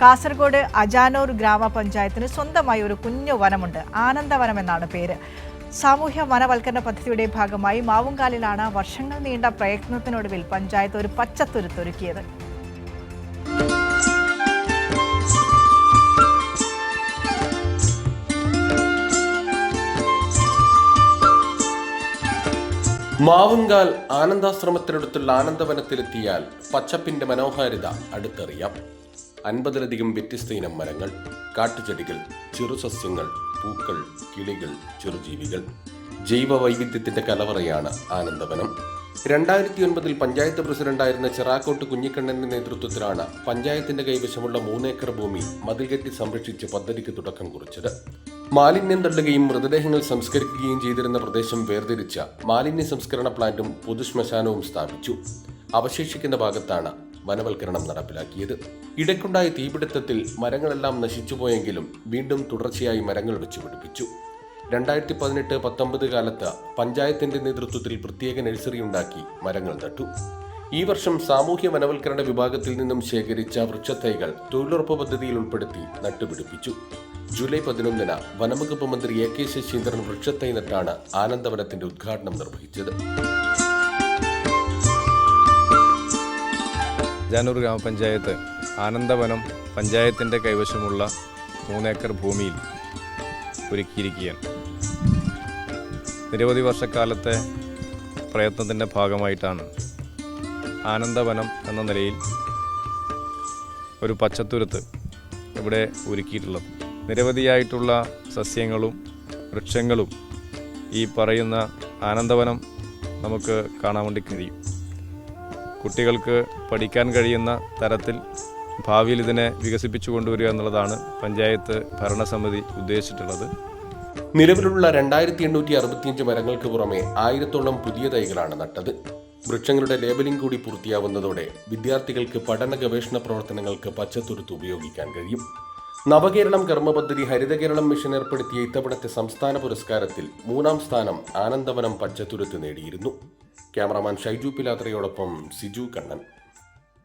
കാസർഗോഡ് അജാനൂർ ഗ്രാമപഞ്ചായത്തിന് സ്വന്തമായി ഒരു കുഞ്ഞു വനമുണ്ട്. ആനന്ദവനം എന്നാണ് പേര്. സാമൂഹ്യ വനവൽക്കരണ പദ്ധതിയുടെ ഭാഗമായി മാവുങ്കാലിലാണ് വർഷങ്ങൾ നീണ്ട പ്രയത്നത്തിനൊടുവിൽ പഞ്ചായത്ത് ഒരു പച്ചത്തുരുത്തൊരുക്കിയത് മാവുങ്കാൽ ആനന്ദാശ്രമത്തിനടുത്തുള്ള ആനന്ദവനത്തിലെത്തിയാൽ പച്ചപ്പിന്റെ മനോഹാരിത അടുത്തറിയാം. അൻപതിലധികം വ്യത്യസ്ത ഇനം മരങ്ങൾ കാട്ടുചെടികൾ ചെറുസസ്യങ്ങൾ പൂക്കൾ കിളികൾ ചെറുജീവികൾ. ജൈവ വൈവിധ്യത്തിന്റെ കലവറയാണ് ആനന്ദവനം. രണ്ടായിരത്തി ഒൻപതിൽ പഞ്ചായത്ത് പ്രസിഡന്റായിരുന്ന ചിറാക്കോട്ട് കുഞ്ഞിക്കണ്ണന്റെ നേതൃത്വത്തിലാണ് പഞ്ചായത്തിന്റെ കൈവശമുള്ള മൂന്നേക്കർ ഭൂമി മതിൽകെട്ടി സംരക്ഷിച്ച് പദ്ധതിക്ക് തുടക്കം കുറിച്ചത്. മാലിന്യം തള്ളുകയും മൃതദേഹങ്ങൾ സംസ്കരിക്കുകയും ചെയ്തിരുന്ന പ്രദേശം വേർതിരിച്ച മാലിന്യ സംസ്കരണ പ്ലാന്റും പൊതുശ്മശാനവും സ്ഥാപിച്ചു. അവശേഷിക്കുന്ന ഭാഗത്താണ് വനവൽക്കരണം നടപ്പിലാക്കിയത്. ഇടയ്ക്കുണ്ടായ തീപിടുത്തത്തിൽ മരങ്ങളെല്ലാം നശിച്ചുപോയെങ്കിലും വീണ്ടും തുടർച്ചയായി മരങ്ങൾ വെച്ച് പിടിപ്പിച്ചു രണ്ടായിരത്തി പതിനെട്ട് പത്തൊമ്പത് കാലത്ത് പഞ്ചായത്തിന്റെ നേതൃത്വത്തിൽ പ്രത്യേക നഴ്സറി ഉണ്ടാക്കി മരങ്ങൾ നട്ടു. ഈ വർഷം സാമൂഹ്യ വനവൽക്കരണ വിഭാഗത്തിൽ നിന്നും ശേഖരിച്ച വൃക്ഷത്തൈകൾ തൊഴിലുറപ്പ് പദ്ധതിയിൽ ഉൾപ്പെടുത്തി നട്ടുപിടിപ്പിച്ചു. ജൂലൈ പതിനൊന്നിന് വനംവകുപ്പ് മന്ത്രി എ കെ ശശീന്ദ്രൻ വൃക്ഷത്തൈ നട്ടാണ് ആനന്ദവനത്തിന്റെ ഉദ്ഘാടനം നിർവഹിച്ചത്. ജാനൂർ ഗ്രാമപഞ്ചായത്ത് ആനന്ദവനം പഞ്ചായത്തിന്റെ കൈവശമുള്ള മൂന്നേക്കർ ഭൂമിയിൽ ഒരുക്കിയിരിക്കുകയാണ്. നിരവധി വർഷക്കാലത്തെ പ്രയത്നത്തിന്റെ ഭാഗമായിട്ടാണ് ആനന്ദവനം എന്ന നിലയിൽ ഒരു പച്ചത്തുരുത്ത് ഇവിടെ ഒരുക്കിയിട്ടുള്ളത്. നിരവധിയായിട്ടുള്ള സസ്യങ്ങളും വൃക്ഷങ്ങളും ഈ പറയുന്ന ആനന്ദവനം നമുക്ക് കാണാൻ വേണ്ടി കഴിയും. കുട്ടികൾക്ക് പഠിക്കാൻ കഴിയുന്ന തരത്തിൽ ഭാവിയിൽ ഇതിനെ വികസിപ്പിച്ചു കൊണ്ടുവരിക എന്നുള്ളതാണ് പഞ്ചായത്ത് ഭരണസമിതി ഉദ്ദേശിച്ചിട്ടുള്ളത്. നിലവിലുള്ള രണ്ടായിരത്തി എണ്ണൂറ്റി അറുപത്തിയഞ്ച് മരങ്ങൾക്ക് പുറമെ ആയിരത്തോളം പുതിയ തൈകളാണ് നട്ടത്. വൃക്ഷങ്ങളുടെ ലേബലിംഗ് കൂടി പൂർത്തിയാവുന്നതോടെ വിദ്യാർത്ഥികൾക്ക് പഠന ഗവേഷണ പ്രവർത്തനങ്ങൾക്ക് പച്ചത്തുരുത്ത് ഉപയോഗിക്കാൻ കഴിയും. നവകേരളം കർമ്മപദ്ധതി ഹരിത കേരളം മിഷൻ ഏർപ്പെടുത്തിയ ഇത്തവണത്തെ സംസ്ഥാന പുരസ്കാരത്തിൽ മൂന്നാം സ്ഥാനം ആനന്ദവനം പച്ചത്തുരുത്ത് നേടിയിരുന്നു. ക്യാമറാമാൻ ഷൈജു പിലാത്രയോടൊപ്പം സിജു കണ്ണൻ.